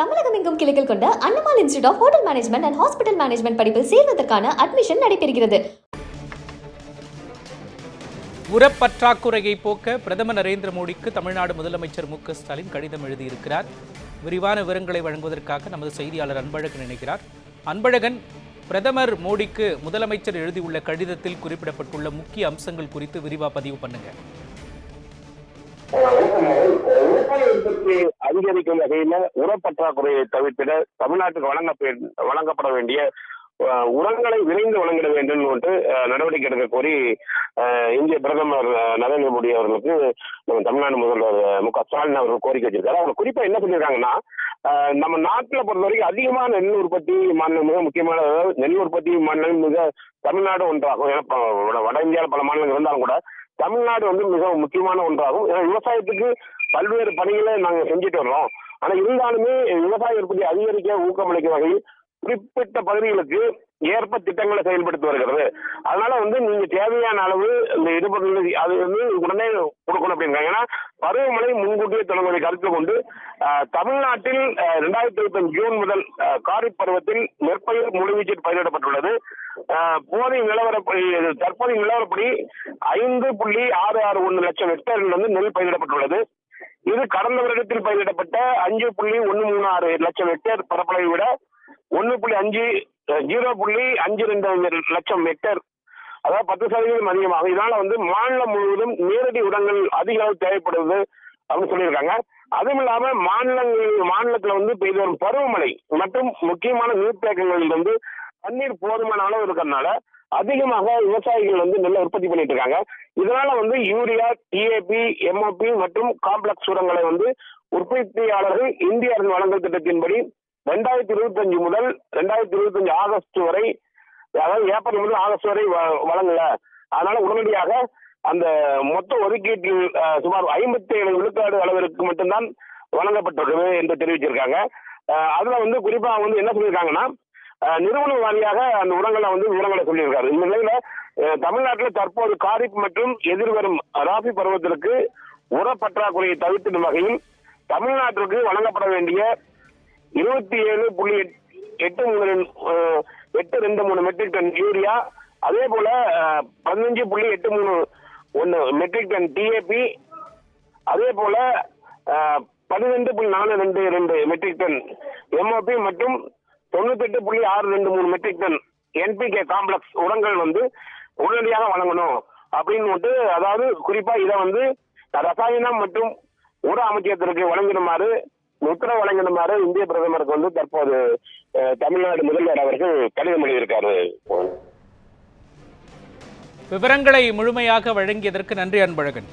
தமிழகம் எங்கும் கிளைகள் கொண்ட Annamal institute of hotel management and hospital management படிப்பில் சேர்வதற்கான அட்மிஷன் நடைபெறுகிறது உரப்பற்றாக்குறையை போக்க பிரதமர் நரேந்திர மோடிக்கு தமிழ்நாடு முதலமைச்சர் மு ஸ்டாலின் கடிதம் எழுதியிருக்கிறார் விரிவான விவரங்களை வழங்குவதற்காக நமது செய்தியாளர் அன்பழகன் இணைக்கிறார் அன்பழகன் பிரதமர் மோடிக்கு முதலமைச்சர் எழுதியுள்ள கடிதத்தில் குறிப்பிடப்பட்டுள்ள முக்கிய அம்சங்கள் குறித்து விரிவா பதிவு பண்ணுங்க அதிகரிக்கும் வகையில உரப்பற்றாக்குறையை தவிர்த்திட தமிழ்நாட்டுக்கு வழங்க வழங்கப்பட வேண்டிய உரங்களை விரைந்து வழங்கிட வேண்டும் என்று நடவடிக்கை எடுக்க கோரி இந்திய பிரதமர் நரேந்திர மோடி அவர்களுக்கு நம்ம தமிழ்நாடு முதல்வர் மு க ஸ்டாலின் அவர்கள் கோரிக்கை வச்சிருக்காரு. அவங்க குறிப்பா என்ன சொல்லியிருக்காங்கன்னா நம்ம நாட்டில் பொறுத்த வரைக்கும் அதிகமான நெல் உற்பத்தி மாநிலம் மிக முக்கியமான நெல் உற்பத்தி மாநிலம் மிக தமிழ்நாடு ஒன்றாகும். ஏன்னா வட- வட இந்தியாவில் பல மாநிலங்கள் இருந்தாலும் கூட தமிழ்நாடு வந்து மிகவும் முக்கியமான ஒன்றாகும். ஏன்னா விவசாயத்துக்கு பல்வேறு பணிகளை நாங்கள் செஞ்சுட்டு வர்றோம். ஆனா இருந்தாலுமே விவசாய உற்பத்தி அதிகரிக்க ஊக்கமளிக்கும் வகையில் குறிப்பிட்ட பகுதிகளுக்கு ஏற்ப திட்டங்களை செயல்படுத்தி வருகிறது. அதனால வந்து நீங்க தேவையான அளவு இந்த இடுபொருள் அது வந்து உடனே கொடுக்கணும் அப்படின்றாங்க. ஏன்னா பருவமழை முன்கூட்டியே தொடங்குவதை கருத்து கொண்டு தமிழ்நாட்டில் ரெண்டாயிரத்தி இருபத்தி ஜூன் முதல் காரிப் பருவத்தில் நெற்பயிர் முழுவீச்சில் பயிரிடப்பட்டுள்ளது. ஆஹ், நிலவரப்படி தற்போதைய நிலவரப்படி ஐந்து புள்ளி ஆறு ஆறு ஒன்று லட்சம் ஹெக்டேரில் வந்து நெல் பயிரிடப்பட்டுள்ளது. இது கடந்த வருடத்தில் பயிரிடப்பட்ட அஞ்சு புள்ளி ஒன்று மூணு ஆறு லட்சம் ஹெக்டேர் பரப்பளவை விட ஒன்று புள்ளி அஞ்சு ஜீரோ புள்ளி அஞ்சு ரெண்டு லட்சம் ஹெக்டேர் அதாவது பத்து சதவீதம் அதிகமாகும் இதனால வந்து மாநிலம் முழுவதும் நேரடி உரங்கள் அதிக அளவு தேவைப்படுது அப்படின்னு சொல்லியிருக்காங்க. அதுவும் இல்லாம மாநிலங்கள் மாநிலத்துல வந்து பெய்து வரும் பருவமழை மற்றும் முக்கியமான நீர்த்தேக்கங்களில் வந்து தண்ணீர் போதுமான அளவு இருக்கிறதுனால அதிகமாக விவசாயிகள் வந்து நெல்லை உற்பத்தி பண்ணிட்டு இருக்காங்க. இதனால வந்து யூரியா டிஏபி எம்ஓபி மற்றும் காம்ப்ளெக்ஸ் உரங்களை வந்து உற்பத்தியாளர்கள் இந்திய அரசு வழங்கல் திட்டத்தின்படி ரெண்டாயிரத்தி இருபத்தஞ்சு முதல் ரெண்டாயிரத்தி இருபத்தஞ்சு ஆகஸ்ட் வரை அதாவது ஏப்ரல் முதல் ஆகஸ்ட் வரை வ- வழங்கல. அதனால உடனடியாக அந்த மொத்த ஒதுக்கீட்டில் சுமார் ஐம்பத்தி ஏழு விழுக்காடு அளவிற்கு மட்டும்தான் வழங்கப்பட்டிருக்குது என்று தெரிவிச்சிருக்காங்க. அதில் அதுல வந்து குறிப்பா வந்து என்ன சொல்லியிருக்காங்கன்னா நிறுவன வாரியாக அந்த உரங்களை வந்து விவரங்களை சொல்லியிருக்காரு. இந்த நிலையில தமிழ்நாட்டில் தற்போது காரிப் மற்றும் எதிர்வரும் ராபி பருவத்திற்கு உர பற்றாக்குறையை தவிர்த்திடும் வகையில் தமிழ்நாட்டிற்கு வழங்கப்பட வேண்டிய இருபத்தி ஏழு புள்ளி எட்- எட்டு மூணு எட்டு ரெண்டு மூணு மெட்ரிக் டன் யூரியா. அதே போல பதினஞ்சு புள்ளி எட்டு மூணு ஒன்று மெட்ரிக் டன் டிஏபி அதே போல பதினெண்டு பன்னிரெண்டு புள்ளி நாலு ரெண்டு ரெண்டு மெட்ரிக் டன் எம்ஓபி மற்றும் தொண்ணூத்தெட்டு புள்ளி ஆறு ரெண்டு மூணு மெட்ரிக் டன் என்பிகே காம்ப்ளெக்ஸ் உரங்கள் வந்து உடனடியாக வழங்கணும் அப்படின்னு வந்து அதாவது குறிப்பா இதை வந்து ரசாயனம் மற்றும் உர அமைச்சகத்திற்கு வழங்கிடுமாறு உத்தரவு வழங்கிடுமாறு இந்திய பிரதமருக்கு வந்து தற்போது தமிழ்நாடு முதல்வர் அவர்கள் கடிதம் எழுதியிருக்காரு. விவரங்களை முழுமையாக வழங்கியதற்கு நன்றி அன்பழகன்.